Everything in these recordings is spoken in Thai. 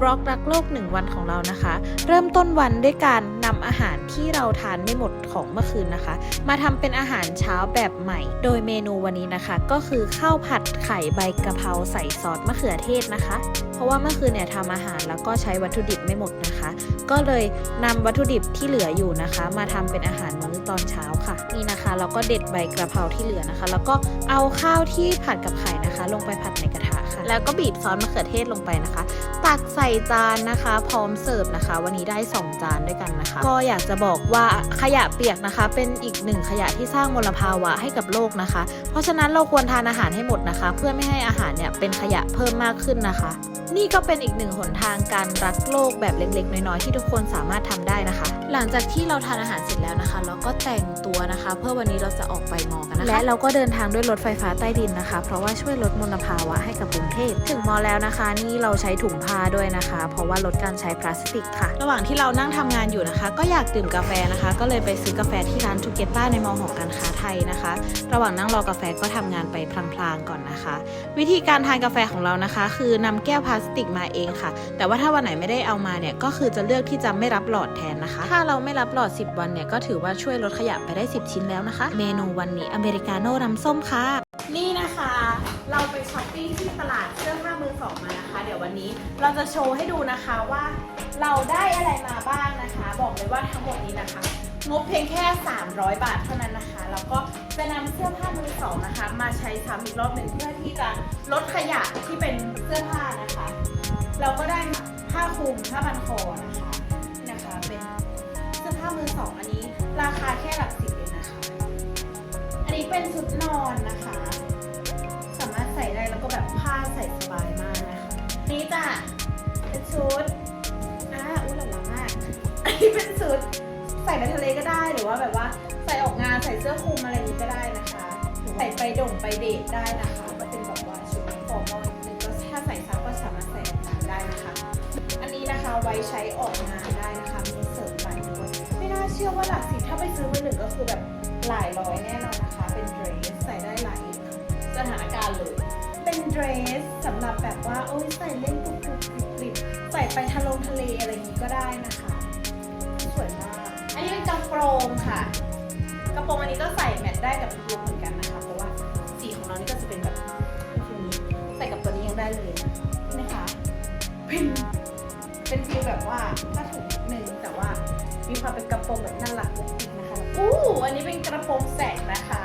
บล็อกรักโลก1วันของเรานะคะ เริ่มต้นวันด้วยการนำอาหารที่เราทานไม่หมดของเมื่อคืนนะคะ มาทำเป็นอาหารเช้าแบบใหม่ โดยเมนูวันนี้นะคะ ก็คือข้าวผัดไข่ใบกะเพราใส่ซอสมะเขือเทศนะคะ เพราะว่าเมื่อคืนเนี่ยทำอาหารแล้วก็ใช้วัตถุดิบไม่หมดนะคะ ก็เลยนำวัตถุดิบที่เหลืออยู่นะคะ มาทำเป็นอาหารมื้อตอนเช้าค่ะ นี่นะคะเราก็เด็ดใบกะเพราที่เหลือนะคะ แล้วก็เอาข้าวที่ผัดกับไข่นะคะ ลงไปผัดในกระทะ แล้วก็บีบซอสมะเขือเทศลงไปนะคะ ตักใส่จานนะคะ พร้อมเสิร์ฟนะคะ วันนี้ได้ 2 จานด้วยกันนะคะ ก็อยากจะบอกว่าขยะเปียกนะคะ เป็นอีกหนึ่งขยะที่สร้างมลภาวะให้กับโลกนะคะ เพราะฉะนั้นเราควรทานอาหารให้หมดนะคะ เพื่อไม่ให้อาหารเนี่ยเป็นขยะเพิ่มมากขึ้นนะคะ นี่ก็เป็นอีกหนึ่งหนทางการรักโลกแบบเล็กๆ น้อยๆที่ทุกคนสามารถทำได้นะคะ หลังจากที่เราทานอาหารเสร็จแล้วนะคะ เราก็แต่งตัวนะคะ เพื่อวันนี้เราจะออกไปมอกันนะคะและเราก็เดินทางด้วยรถไฟฟ้าใต้ดินนะคะ เพราะว่าช่วยลดมลภาวะให้กับกรุงเทพถึงมอแล้วนะคะ นี่เราใช้ถุงผ้าด้วยนะคะ เพราะว่าลดการใช้พลาสติกค่ะ ระหว่างที่เรานั่งทำงานอยู่นะคะ ก็อยากดื่มกาแฟนะคะ ก็เลยไปซื้อกาแฟที่ร้านทูเกต้าในมอหอการค้าไทยนะคะ ระหว่างนั่งรอกาแฟก็ทำงานไปพลางๆก่อนนะคะ วิธีการทานกาแฟของเรานะคะ คือนำแก้วพลาสติกมาเองค่ะ แต่ว่าถ้าวันไหนไม่ได้เอามาเนี่ยก็คือจะเลือกที่จะไม่รับหลอดแทนนะคะ ถ้าเราไม่รับหลอด 10 วันเนี่ยก็ถือว่าช่วยลดขยะไปได้ 10 ชิ้นแล้วนะคะ เมนูวันนี้อเมริกาโน่น้ำส้มค่ะ นี่นะคะ เราไปช้อปปิ้งที่ตลาดเสื้อผ้ามือสองมานะคะ เดี๋ยววันนี้เราจะโชว์ให้ดูนะคะว่า เราได้อะไรมาบ้างนะคะ บอกเลยว่าทั้งหมดนี้นะคะ งบเพียงแค่ 300 บาทเท่านั้นนะคะ แล้วก็จะนำเสื้อผ้ามือสองนะคะ มาใช้ซ้ำอีกรอบหนึ่งเพื่อที่จะลดขยะที่เป็นเสื้อผ้านะคะ เราก็ได้ผ้าคลุมผ้าพันคอนะคะนี่นะคะ เป็นเสื้อผ้ามือสองอันนี้ ราคาแค่หลักสิบเองนะคะ อันนี้เป็นชุดนอนนะคะ ชุดอ่าอุ้ยหล่อมากอันนี้เป็นชุดใส่ไปทะเลก็ได้หรือว่าแบบว่าใส่ออกงานใส่เสื้อคลุมอะไรอย่างนี้ก็ได้นะคะ ใส่ไปด่งไปเดทได้นะคะ ก็เป็นแบบว่าชุดฟอร์มอลนิดนึงก็ถ้าใส่ซับก็สามารถใส่ออกงานได้นะคะ อันนี้นะคะไว้ใช้ออกงานได้นะคะมีเสริมไหล่ด้วยไม่น่าเชื่อว่าหลักสิบถ้าไปซื้อมือหนึ่งก็คือแบบหลายร้อยแน่นอนนะคะ เป็นเดรสใส่ได้หลายสถานการณ์เลย เป็นเดรสสำหรับแบบว่าโอ้ยใส่เล่นกรุบ ส่ไปทะลงทะเลอะไรอย่างนี้ก็ได้นะคะ สวยมาก อันนี้เป็นกระโปรงค่ะ กระโปรงอันนี้ก็ใส่แมทได้กับทุกลุคเหมือนกันนะคะ เพราะว่าสีของเรานี่ก็จะเป็นแบบนี้ใส่กับตัวนี้ยังได้เลยนี่นะคะเป็นเป็นฟีลแบบว่าผ้าถุงนิดนึงแต่ว่ามีความเป็นกระโปรงแบบน่ารักนิดนึงนะคะ อู้อันนี้เป็นกระโปรงแสกนะคะ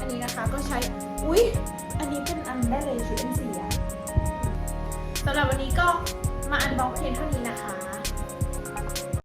อันนี้นะคะก็ใช้ อุ๊ย อันนี้เป็นอันได้เลยชุดอันนี้ ก็มาอันบล็อกเพียงเท่านี้นะคะ